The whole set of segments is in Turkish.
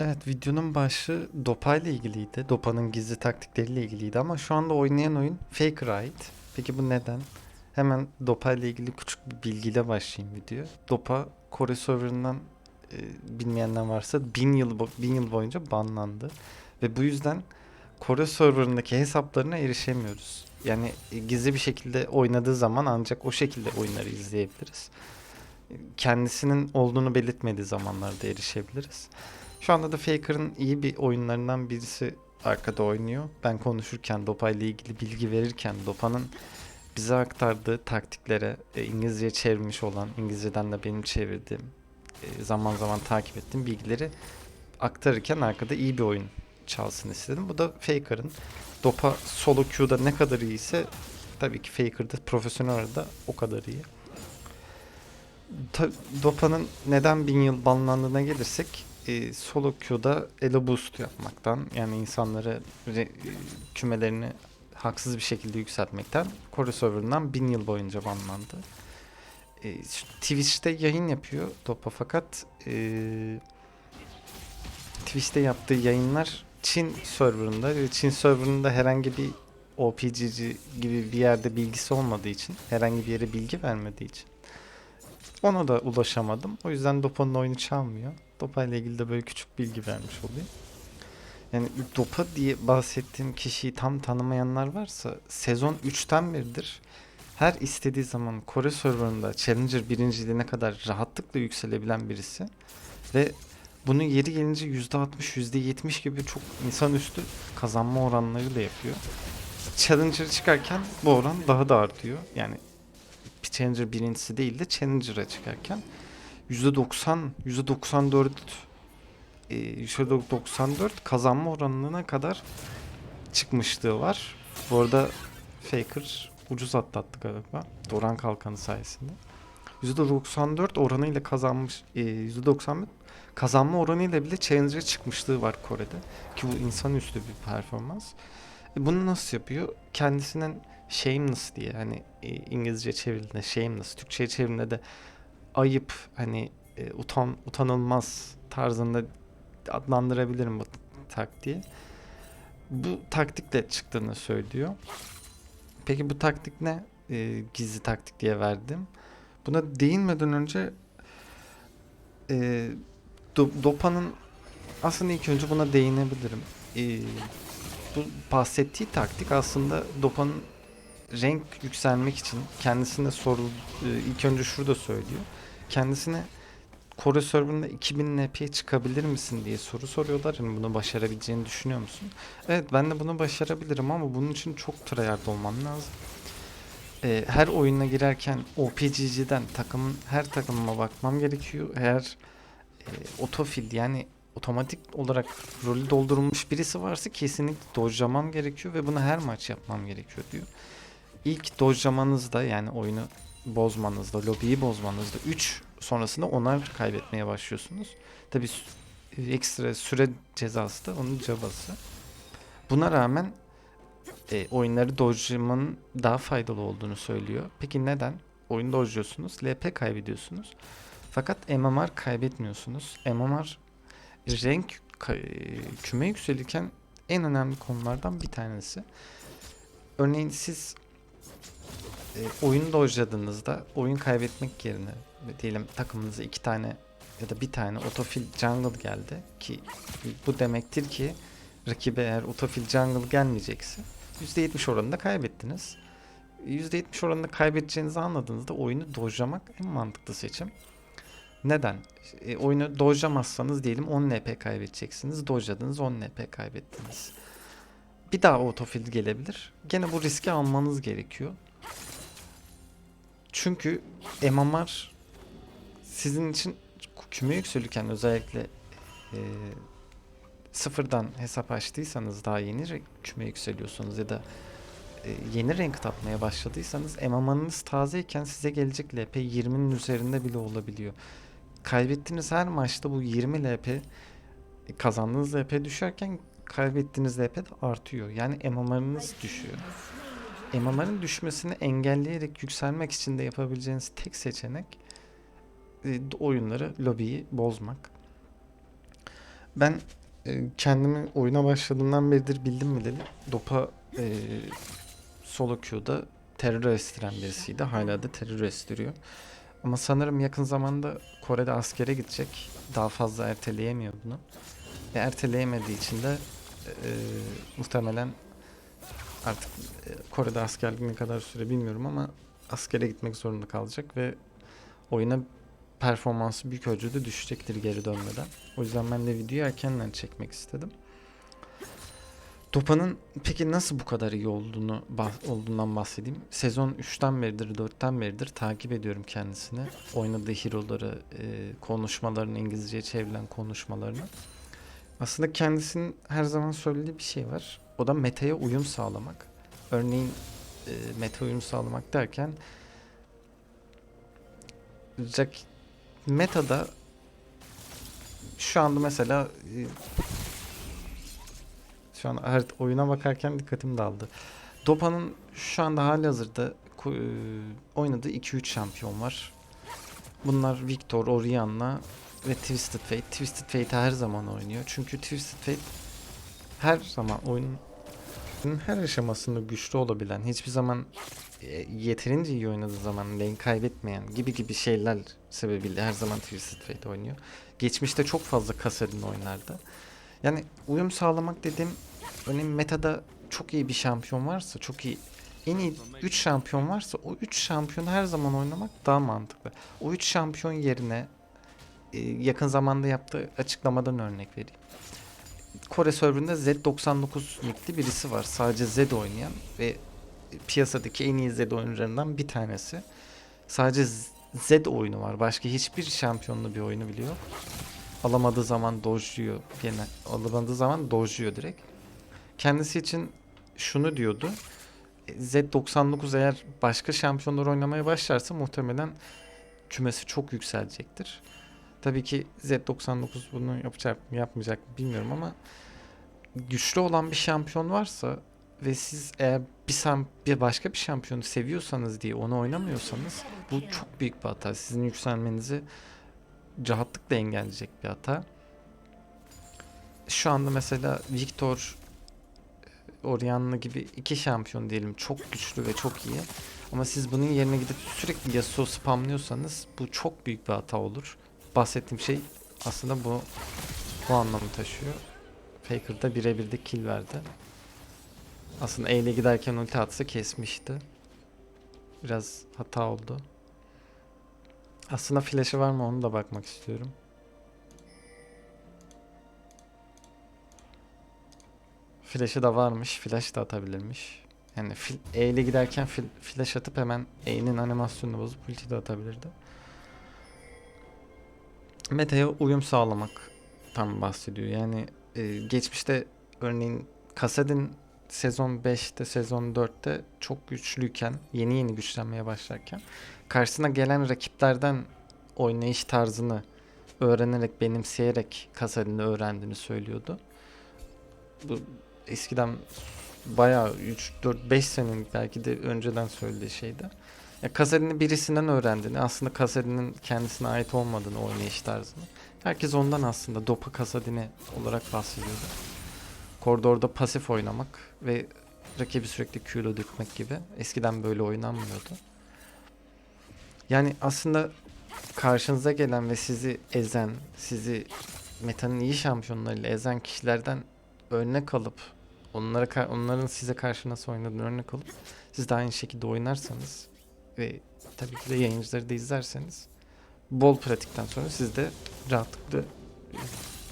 Evet videonun başı Dopa ile ilgiliydi. Dopa'nın gizli taktikleriyle ilgiliydi ama şu anda oynayan oyun Faker ait. Peki bu neden? Hemen Dopa ile ilgili küçük bir bilgiyle başlayayım video. Dopa Kore serverından e, bilmeyenler varsa bin yıl bo- bin yıl boyunca banlandı ve bu yüzden Kore serverındaki hesaplarına erişemiyoruz. Yani e, gizli bir şekilde oynadığı zaman ancak o şekilde oyunları izleyebiliriz. Kendisinin olduğunu belirtmediği zamanlarda erişebiliriz. Şu anda da Faker'ın iyi bir oyunlarından birisi arkada oynuyor. Ben konuşurken, Dopa ile ilgili bilgi verirken Dopa'nın bize aktardığı taktiklere e, İngilizceye çevirmiş olan, İngilizceden de benim çevirdiğim, e, zaman zaman takip ettiğim bilgileri aktarırken arkada iyi bir oyun çalsın istedim. Bu da Faker'ın. Dopa solo queue'da ne kadar iyiyse tabii ki Faker'da profesyonel arada o kadar iyi. Dopa'nın neden bin yıl banlandığına gelirsek e, solo queue'da elo boost yapmaktan yani insanları re- e, kümelerini haksız bir şekilde yükseltmekten Kore serverından bin yıl boyunca banlandı. E, Twitch'te yayın yapıyor Dopa fakat e, Twitch'te yaptığı yayınlar Çin serverında ve Çin serverında herhangi bir OPGG gibi bir yerde bilgisi olmadığı için herhangi bir yere bilgi vermediği için ona da ulaşamadım. O yüzden Dopa'nın oyunu çalmıyor. Dopa ile ilgili de böyle küçük bilgi vermiş olayım. Yani Dopa diye bahsettiğim kişiyi tam tanımayanlar varsa sezon 3'ten beridir her istediği zaman Kore serverında Challenger birinciliğine kadar rahatlıkla yükselebilen birisi ve bunu yeri gelince %60, %70 gibi çok insanüstü kazanma oranlarıyla yapıyor. Challenger çıkarken bu oran daha da artıyor. Yani Challenger birincisi değil de Challenger'a çıkarken %90, %94 e, %94 kazanma oranına kadar çıkmışlığı var. Bu arada Faker ucuz atlattı galiba. Doran kalkanı sayesinde. %94 oranıyla kazanmış, e, %91 kazanma oranıyla bile Challenger'a çıkmışlığı var Kore'de. Ki bu insanüstü bir performans. E, bunu nasıl yapıyor? Kendisinin shameless diye hani e, İngilizce çevrildiğinde shameless, Türkçe'ye çevrildiğinde de ayıp hani e, utan utanılmaz tarzında adlandırabilirim bu taktiği. Bu taktikle çıktığını söylüyor. Peki bu taktik ne? E, gizli taktik diye verdim. Buna değinmeden önce e, Do- Dopa'nın aslında ilk önce buna değinebilirim. E, bu bahsettiği taktik aslında Dopa'nın renk yükselmek için kendisine soru e, ilk önce şurada söylüyor. Kendisine Kore serverında 2000 NP'ye çıkabilir misin diye soru soruyorlar. Yani bunu başarabileceğini düşünüyor musun? Evet ben de bunu başarabilirim ama bunun için çok tryhard olmam lazım. Ee, her oyuna girerken OPGG'den takımın her takımıma bakmam gerekiyor. Eğer e, otofil yani otomatik olarak rolü doldurulmuş birisi varsa kesinlikle dojlamam gerekiyor ve bunu her maç yapmam gerekiyor diyor. İlk dojlamanızda yani oyunu bozmanızda, lobiyi bozmanızda 3 sonrasında onar kaybetmeye başlıyorsunuz. Tabi ekstra süre cezası da onun cabası. Buna rağmen e, oyunları dojlamanın daha faydalı olduğunu söylüyor. Peki neden? Oyunu dojluyorsunuz, LP kaybediyorsunuz. Fakat MMR kaybetmiyorsunuz. MMR renk e, küme yükselirken en önemli konulardan bir tanesi. Örneğin siz e, oyunu dojladığınızda oyun kaybetmek yerine diyelim takımınıza iki tane ya da bir tane otofil jungle geldi ki bu demektir ki rakibe eğer otofil jungle gelmeyecekse %70 oranında kaybettiniz. %70 oranında kaybedeceğinizi anladığınızda oyunu dojlamak en mantıklı seçim. Neden? E, oyunu dojlamazsanız diyelim 10 NP kaybedeceksiniz. Dojladınız 10 NP kaybettiniz. Bir daha otofil gelebilir. Gene bu riski almanız gerekiyor. Çünkü MMR sizin için küme yükselirken özellikle e, sıfırdan hesap açtıysanız daha yeni küme yükseliyorsunuz ya da e, yeni renk atmaya başladıysanız MMR'ınız tazeyken size gelecek LP 20'nin üzerinde bile olabiliyor. Kaybettiğiniz her maçta bu 20 LP e, kazandığınız LP düşerken kaybettiğiniz LP de artıyor. Yani MMR'ınız düşüyor. MMR'ın düşmesini engelleyerek yükselmek için de yapabileceğiniz tek seçenek e, oyunları, lobiyi bozmak. Ben e, kendimi oyuna başladığımdan beridir bildim bileli. Dopa e, solo queue'da terör estiren birisiydi. Hala da terör estiriyor. Ama sanırım yakın zamanda Kore'de askere gidecek. Daha fazla erteleyemiyor bunu. Ve erteleyemediği için de e, muhtemelen artık e, Kore'de askerlik ne kadar süre bilmiyorum ama askere gitmek zorunda kalacak ve oyuna performansı büyük ölçüde düşecektir geri dönmeden. O yüzden ben de videoyu erkenden çekmek istedim. Dopa'nın peki nasıl bu kadar iyi olduğunu bah- olduğundan bahsedeyim. Sezon 3'ten beridir, 4'ten beridir takip ediyorum kendisini. Oynadığı hero'ları, e, konuşmalarını, İngilizceye çevrilen konuşmalarını. Aslında kendisinin her zaman söylediği bir şey var. O da meta'ya uyum sağlamak. Örneğin e, meta uyum sağlamak derken Jack meta'da şu anda mesela e, şu an her oyuna bakarken dikkatim daldı. Dopa'nın şu anda hali hazırda e, oynadığı 2-3 şampiyon var. Bunlar Victor, Orianna ve Twisted Fate. Twisted Fate her zaman oynuyor. Çünkü Twisted Fate her zaman oyunun her aşamasında güçlü olabilen, hiçbir zaman e, yeterince iyi oynadığı zaman lane kaybetmeyen gibi gibi şeyler sebebiyle her zaman Twisted Fate oynuyor. Geçmişte çok fazla Kassadin oynardı. Yani uyum sağlamak dediğim örneğin metada çok iyi bir şampiyon varsa, çok iyi en iyi 3 şampiyon varsa o 3 şampiyonu her zaman oynamak daha mantıklı. O 3 şampiyon yerine yakın zamanda yaptığı açıklamadan örnek vereyim. Kore serverında Z99 nickli birisi var. Sadece Z oynayan ve piyasadaki en iyi Z oyuncularından bir tanesi. Sadece Z- oyunu var. Başka hiçbir şampiyonlu bir oyunu biliyor. Alamadığı zaman dojluyor. Gene alamadığı zaman dojluyor direkt. Kendisi için şunu diyordu. e, Z99 eğer başka şampiyonlar oynamaya başlarsa muhtemelen kümesi çok yükselecektir. Tabii ki Z99 bunu yapacak mı yapmayacak mı bilmiyorum ama güçlü olan bir şampiyon varsa ve siz eğer bir, bir başka bir şampiyonu seviyorsanız diye onu oynamıyorsanız bu çok büyük bir hata. Sizin yükselmenizi rahatlıkla engelleyecek bir hata. Şu anda mesela Victor Orianna gibi iki şampiyon diyelim çok güçlü ve çok iyi. Ama siz bunun yerine gidip sürekli Yasuo spamlıyorsanız bu çok büyük bir hata olur. Bahsettiğim şey aslında bu bu anlamı taşıyor. Faker da birebir de kill verdi. Aslında E ile giderken ulti atsa kesmişti. Biraz hata oldu. Aslında flash'ı var mı onu da bakmak istiyorum. Flash'ı da varmış. Flash da atabilirmiş. Yani E ile giderken flash atıp hemen E'nin animasyonunu bozup ulti de atabilirdi. Meta'ya uyum sağlamak tam bahsediyor. Yani e, geçmişte örneğin Kassadin sezon 5'te, sezon 4'te çok güçlüyken, yeni yeni güçlenmeye başlarken karşısına gelen rakiplerden oynayış tarzını öğrenerek, benimseyerek Kassadin'i öğrendiğini söylüyordu. Bu eskiden bayağı 3 4 5 senelik belki de önceden söylediği şeydi. Ya Kassadin'i birisinden öğrendiğini, aslında Kassadin'in kendisine ait olmadığını oynayış tarzını. Herkes ondan aslında Dopa Kassadin'i olarak bahsediyordu. Koridorda pasif oynamak ve rakibi sürekli Q'la dürtmek gibi. Eskiden böyle oynanmıyordu. Yani aslında karşınıza gelen ve sizi ezen, sizi metanın iyi şampiyonlarıyla ezen kişilerden örnek alıp onlara onların size karşı nasıl oynadığını örnek alıp siz de aynı şekilde oynarsanız ve tabii ki de yayıncıları da izlerseniz bol pratikten sonra siz de rahatlıkla e,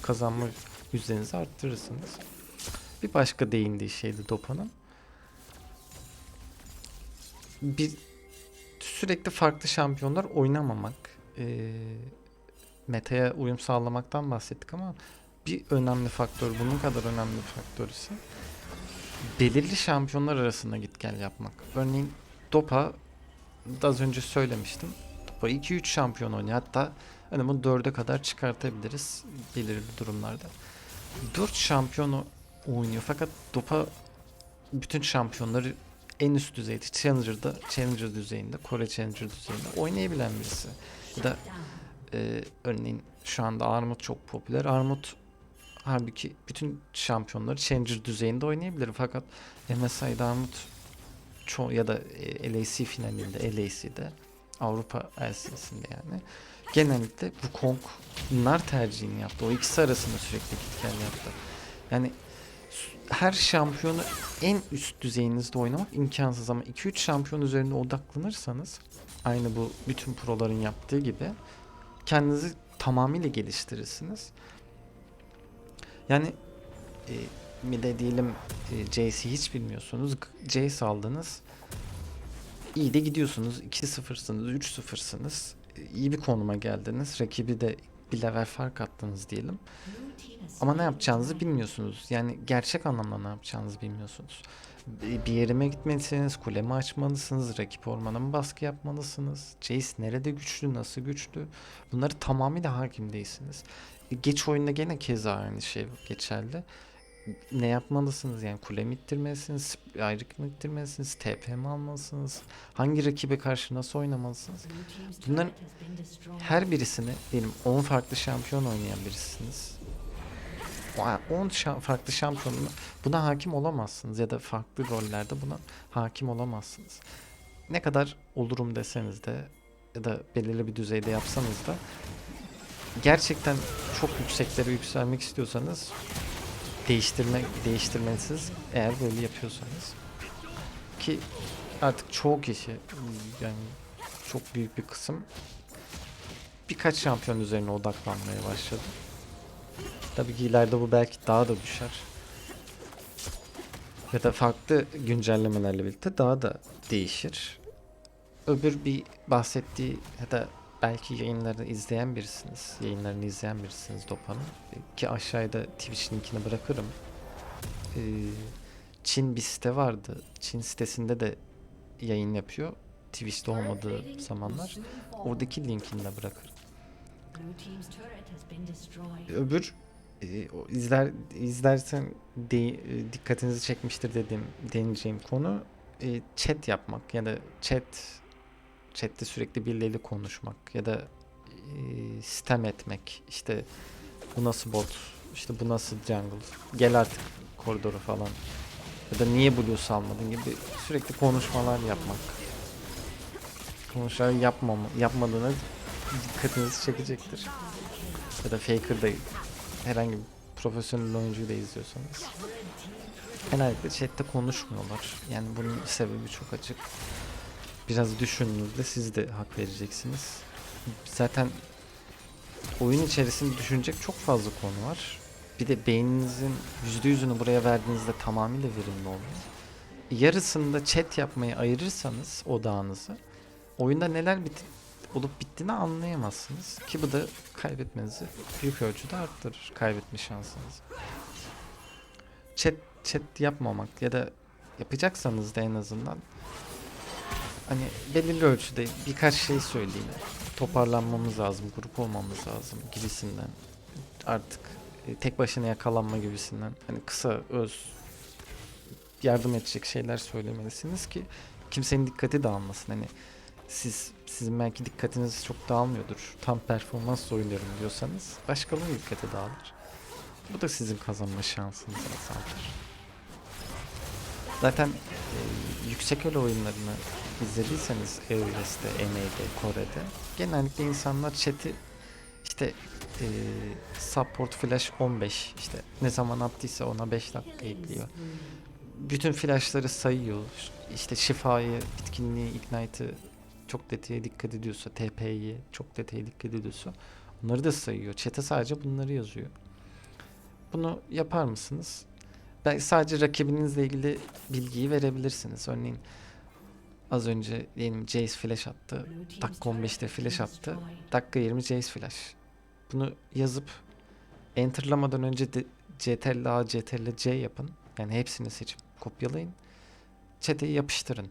kazanma yüzdenizi arttırırsınız. Bir başka değindiği şeydi Dopa'nın. Bir sürekli farklı şampiyonlar oynamamak. Ee, meta'ya uyum sağlamaktan bahsettik ama bir önemli faktör, bunun kadar önemli bir faktör ise belirli şampiyonlar arasında git gel yapmak. Örneğin Dopa da az önce söylemiştim. Dopa 2-3 şampiyon oynuyor. Hatta hani bunu 4'e kadar çıkartabiliriz belirli durumlarda. 4 şampiyonu oynuyor fakat Dopa bütün şampiyonları en üst düzeyde Challenger'da Challenger düzeyinde Kore Challenger düzeyinde oynayabilen birisi. Ya da e, örneğin şu anda Armut çok popüler. Armut Halbuki bütün şampiyonları Challenger düzeyinde oynayabilir. Fakat MSI Diamond ço ya da e, LAC finalinde, LAC'de Avrupa LC'sinde yani genellikle bu Kong'lar tercihini yaptı. O ikisi arasında sürekli git gel yaptı. Yani her şampiyonu en üst düzeyinizde oynamak imkansız ama 2-3 şampiyon üzerinde odaklanırsanız aynı bu bütün proların yaptığı gibi kendinizi tamamıyla geliştirirsiniz. Yani e, bir de diyelim e, Jace'i hiç bilmiyorsunuz. Jace aldınız. İyi de gidiyorsunuz. 2-0'sınız, 3-0'sınız. E, iyi bir konuma geldiniz. Rakibi de bir level fark attınız diyelim. Ama ne yapacağınızı bilmiyorsunuz. Yani gerçek anlamda ne yapacağınızı bilmiyorsunuz. Bir bir yerime gitmelisiniz, kulemi açmalısınız, rakip ormana mı baskı yapmalısınız? Jace nerede güçlü, nasıl güçlü? Bunları tamamıyla hakim değilsiniz. E, Geç oyunda gene keza aynı şey geçerli. Ne yapmalısınız yani kule mi ittirmelisiniz, ayrık mı ittirmelisiniz, TP mi almalısınız, hangi rakibe karşı nasıl oynamalısınız? Bunların her birisini diyelim 10 farklı şampiyon oynayan birisiniz. O 10 şa- farklı şampiyonuna buna hakim olamazsınız ya da farklı rollerde buna hakim olamazsınız. Ne kadar olurum deseniz de ya da belirli bir düzeyde yapsanız da gerçekten çok yükseklere yükselmek istiyorsanız değiştirmek değiştirmelisiniz eğer böyle yapıyorsanız ki artık çoğu kişi yani çok büyük bir kısım birkaç şampiyon üzerine odaklanmaya başladı. Tabii ki ileride bu belki daha da düşer. Ya da farklı güncellemelerle birlikte daha da değişir. Öbür bir bahsettiği ya da belki yayınlarını izleyen birisiniz. Yayınlarını izleyen birisiniz Dopa'nın. Ki aşağıda Twitch linkini bırakırım. Ee, Çin bir site vardı. Çin sitesinde de yayın yapıyor. Twitch'te olmadığı zamanlar. Oradaki linkini de bırakırım. Öbür e, izler izlersen de, e, dikkatinizi çekmiştir dediğim deneyeceğim konu e, chat yapmak ya da chat chatte sürekli birileriyle konuşmak ya da e, sistem etmek işte bu nasıl bot işte bu nasıl jungle gel artık koridoru falan ya da niye blue salmadın gibi sürekli konuşmalar yapmak konuşmalar yapmama, yapmadığına dikkatinizi çekecektir ya da Faker'da herhangi bir profesyonel oyuncuyu da izliyorsanız genellikle chatte konuşmuyorlar. Yani bunun sebebi çok açık. Biraz düşündüğünüzde siz de hak vereceksiniz. Zaten oyun içerisinde düşünecek çok fazla konu var. Bir de beyninizin %100'ünü buraya verdiğinizde tamamıyla verimli oluyor. Yarısında chat yapmayı ayırırsanız odağınızı oyunda neler bit olup bittiğini anlayamazsınız. Ki bu da kaybetmenizi büyük ölçüde arttırır. Kaybetme şansınızı. Chat, chat yapmamak ya da yapacaksanız da en azından hani belirli ölçüde birkaç şey söyleyeyim. Toparlanmamız lazım, grup olmamız lazım gibisinden. Artık e, tek başına yakalanma gibisinden. Hani kısa, öz yardım edecek şeyler söylemelisiniz ki kimsenin dikkati dağılmasın. Hani siz sizin belki dikkatiniz çok dağılmıyordur. Tam performans oynuyorum diyorsanız başkalarının dikkati dağılır. Bu da sizin kazanma şansınızı azaltır. Zaten e, yüksek el oyunlarını izlediyseniz EULES'te, NA'de, Kore'de genellikle insanlar chat'i işte e, support flash 15 işte ne zaman attıysa ona 5 dakika ekliyor. Bütün flashları sayıyor. İşte şifayı, bitkinliği, ignite'ı çok detaya dikkat ediyorsa, TP'yi çok detaya dikkat ediyorsa onları da sayıyor. Chat'e sadece bunları yazıyor. Bunu yapar mısınız? Belki sadece rakibinizle ilgili bilgiyi verebilirsiniz. Örneğin az önce diyelim Jace flash attı. Dakika 15'te flash attı. Dakika 20 Jace flash. Bunu yazıp enterlamadan önce de CTRL A, CTRL C yapın. Yani hepsini seçip kopyalayın. Chat'e yapıştırın.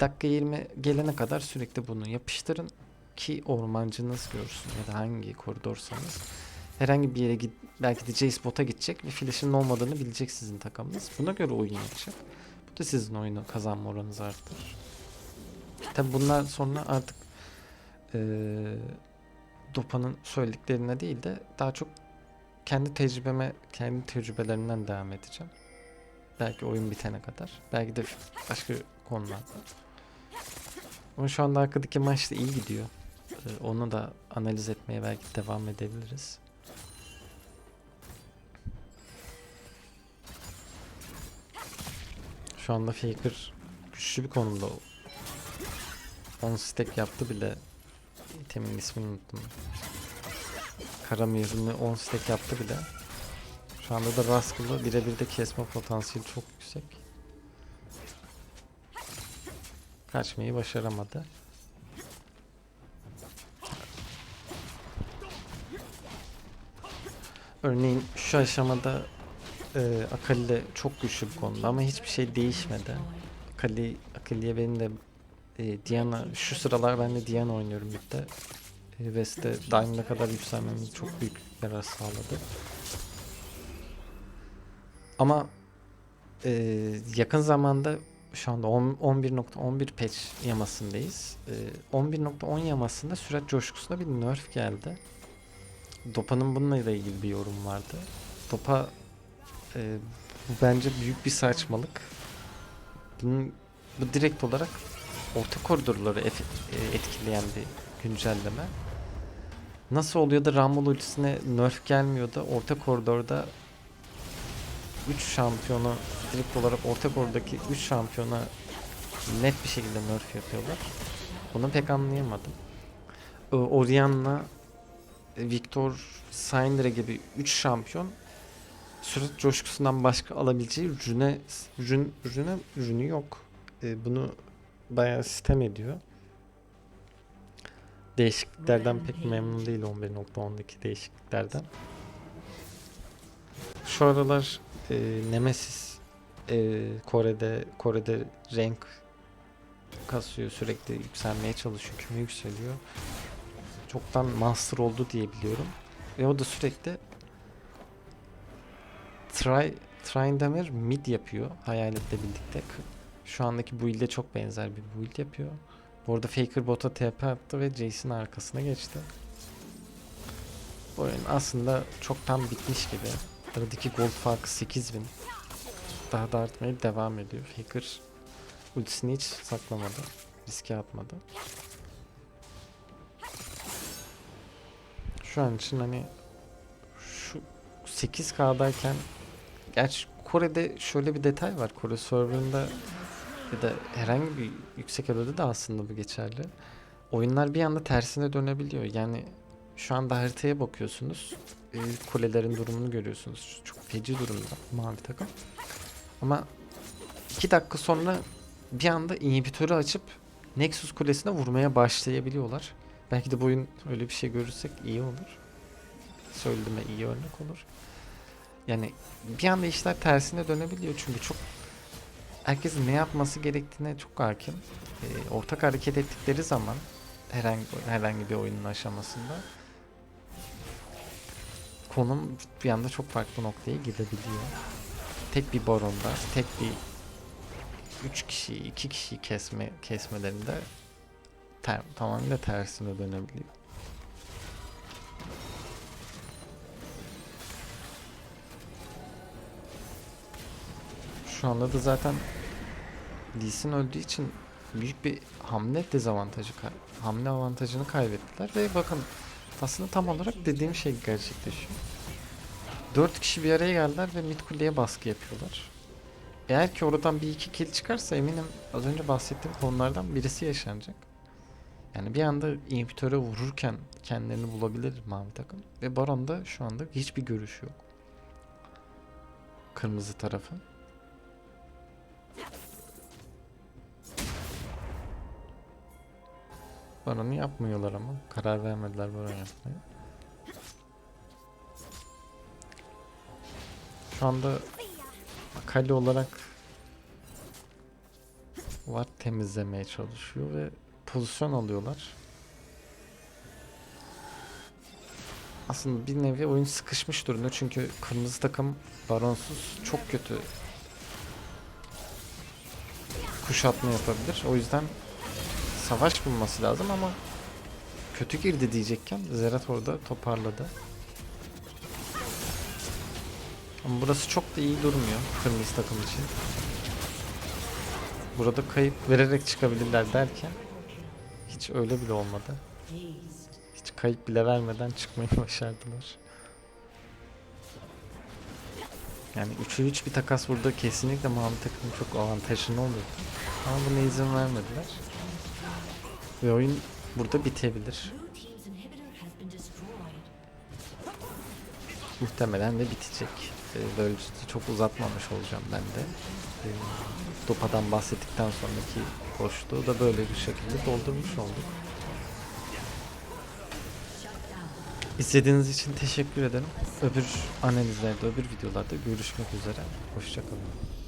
Dakika 20 gelene kadar sürekli bunu yapıştırın ki ormancınız görsün ya da hangi koridorsanız herhangi bir yere git belki de Jace bota gidecek ve flash'ın olmadığını bilecek sizin takımınız. Buna göre oyun yapacak. Bu da sizin oyunu kazanma oranınızı arttırır. Tabi bundan sonra artık eee Dopa'nın söylediklerine değil de daha çok kendi tecrübeme, kendi tecrübelerimden devam edeceğim. Belki oyun bitene kadar. Belki de başka konularda. Ama şu anda arkadaki maç da iyi gidiyor. Onu da analiz etmeye belki devam edebiliriz. Şu anda Faker güçlü bir konumda. 10 stack yaptı bile. İtemin ismini unuttum. Karamir'ini 10 stack yaptı bile. Şu anda da Rascal'ı birebir de kesme potansiyeli çok yüksek. Kaçmayı başaramadı. Örneğin şu aşamada e, Akali çok güçlü bir konuda ama hiçbir şey değişmedi. Akali, Akali'ye benim de e, Diana şu sıralar ben de Diana oynuyorum birlikte. E, West'te Diamond'a kadar yükselmemiz çok büyük yarar sağladı. Ama e, yakın zamanda şu anda 10 11.11 patch yamasındayız. E, 11.10 yamasında sürat coşkusuna bir nerf geldi. Dopa'nın bununla ilgili bir yorum vardı. Dopa e, bu bence büyük bir saçmalık. Bunun, bu direkt olarak orta koridorları e, etkileyen bir güncelleme. Nasıl oluyor da Rumble ultisine nerf gelmiyor da orta koridorda 3 şampiyonu direkt olarak orta koridordaki 3 şampiyona net bir şekilde nerf yapıyorlar. Bunu pek anlayamadım. Ee, Orianna, Victor, Syndra gibi 3 şampiyon sürat coşkusundan başka alabileceği rüne, rün, rüne, rünü yok. Ee, bunu bayağı sistem ediyor. Değişikliklerden pek memnun değil 11.10'daki değişikliklerden. Şu aralar e, Nemesis e, Kore'de Kore'de renk kasıyor sürekli yükselmeye çalışıyor küme yükseliyor çoktan master oldu diye biliyorum ve o da sürekli try Tryndamir mid yapıyor hayaletle birlikte şu andaki build'e çok benzer bir build yapıyor bu arada Faker bota TP attı ve Jason arkasına geçti bu oyun aslında çoktan bitmiş gibi Aradaki gold farkı 8000. Daha da artmaya devam ediyor. Hacker ultisini hiç saklamadı. Riske atmadı. Şu an için hani şu 8K'dayken gerçi Kore'de şöyle bir detay var. Kore serverında ya da herhangi bir yüksek eloda da aslında bu geçerli. Oyunlar bir anda tersine dönebiliyor. Yani şu anda haritaya bakıyorsunuz. E, kulelerin durumunu görüyorsunuz. Çok feci durumda mavi takım. Ama 2 dakika sonra bir anda inhibitörü açıp Nexus kulesine vurmaya başlayabiliyorlar. Belki de bu oyun öyle bir şey görürsek iyi olur. Söylediğime iyi örnek olur. Yani bir anda işler tersine dönebiliyor çünkü çok herkes ne yapması gerektiğine çok hakim. E, ortak hareket ettikleri zaman herhangi herhangi bir oyunun aşamasında konum bir anda çok farklı noktaya gidebiliyor. Tek bir baronda, tek bir 3 kişi, 2 kişi kesme kesmelerinde ter, tamamıyla tersine dönebiliyor. Şu anda da zaten Lee Sin öldüğü için büyük bir hamle dezavantajı, hamle avantajını kaybettiler ve bakın aslında tam olarak dediğim şey gerçekleşiyor. 4 kişi bir araya geldiler ve mid kuleye baskı yapıyorlar. Eğer ki oradan bir iki kill çıkarsa eminim az önce bahsettiğim konulardan birisi yaşanacak. Yani bir anda inhibitöre vururken kendilerini bulabilir mavi takım. Ve Baron'da şu anda hiçbir görüş yok. Kırmızı tarafı. Baron'u yapmıyorlar ama. Karar vermediler Baron yapmaya. Şu anda Akali olarak var temizlemeye çalışıyor ve pozisyon alıyorlar. Aslında bir nevi oyun sıkışmış durumda çünkü kırmızı takım baronsuz çok kötü kuşatma yapabilir. O yüzden savaş bulması lazım ama kötü girdi diyecekken Zerat orada toparladı. Ama burası çok da iyi durmuyor kırmızı takım için. Burada kayıp vererek çıkabilirler derken hiç öyle bile olmadı. Hiç kayıp bile vermeden çıkmayı başardılar. Yani 3'e 3 bir takas burada kesinlikle mavi takımın çok avantajlı olurdu. Ama buna izin vermediler. Ve oyun burada bitebilir. Muhtemelen de bitecek. Ee, Böylece çok uzatmamış olacağım ben de. Ee, Dopa'dan bahsettikten sonraki boşluğu da böyle bir şekilde doldurmuş olduk. İzlediğiniz için teşekkür ederim. Öbür analizlerde, öbür videolarda görüşmek üzere. Hoşçakalın.